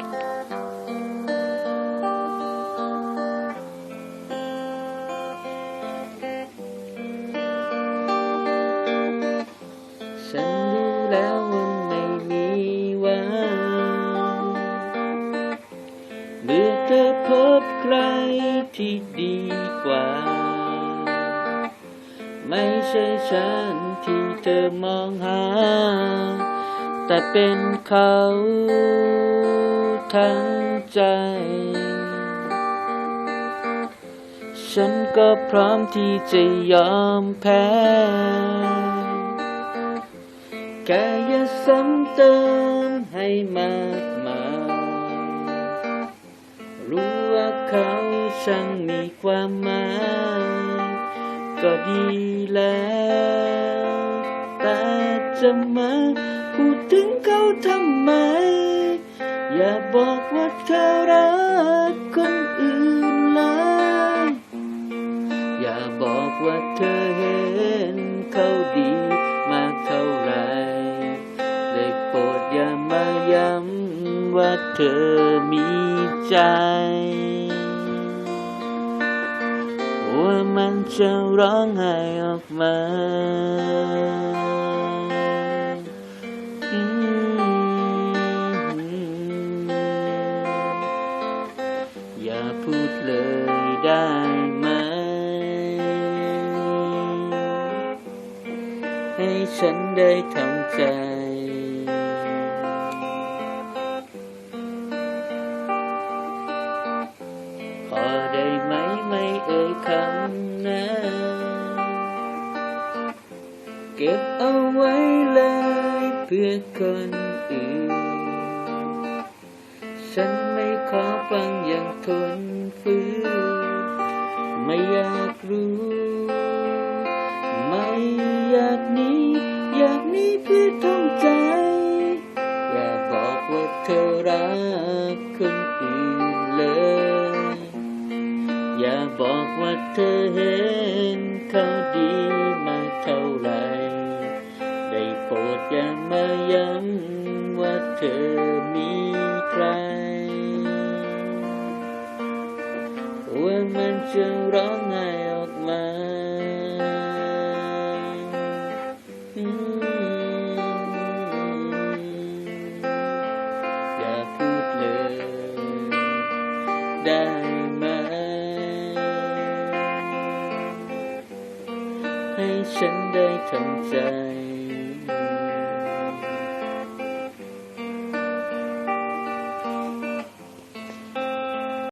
ฉันรู้แล้วว่าไม่มีวันเมื่อเธอพบใครที่ดีกว่า ไม่ใช่ฉันที่เธอมองหา แต่เป็นเขาทั้งใจ ฉันก็พร้อมที่จะยอมแพ้แค่อย่าซ้ำเติมให้มากมายรู้ว่าเขาช่างมีความหมายก็ดีแล้ว แต่จะมา พูดถึงเขาทำไม อย่าบอกว่าเธอรักคนอื่นเลยอย่าบอกว่าเธอเห็นเขาดีมากเท่าไรได้โปรดอย่ามาย้ำว่าเธอมีใจว่ามันจะร้องไห้ออกมา พูดเลยได้ไหม ให้ฉันได้ทำใจขอได้ไหมไม่เอ่ยคำนั้นเก็บเอาไว้เลยเพื่อคนอื่น ฉันไม่ ขอฟังอย่างทนฝืนไม่อยากรู้ ไม่อยากนี้ อยากนีเพื่อทำใจ อย่าบอกว่าเธอรักคนอื่นเลย อย่าบอกว่าเธอเห็นเขาดีมาเท่าไหรได้โปรดอย่ามาย้ำว่าเธอ จะร้องไห้ออกมาอืมอย่าพูดเลย ได้ไหม ให้ฉันได้ทำใจ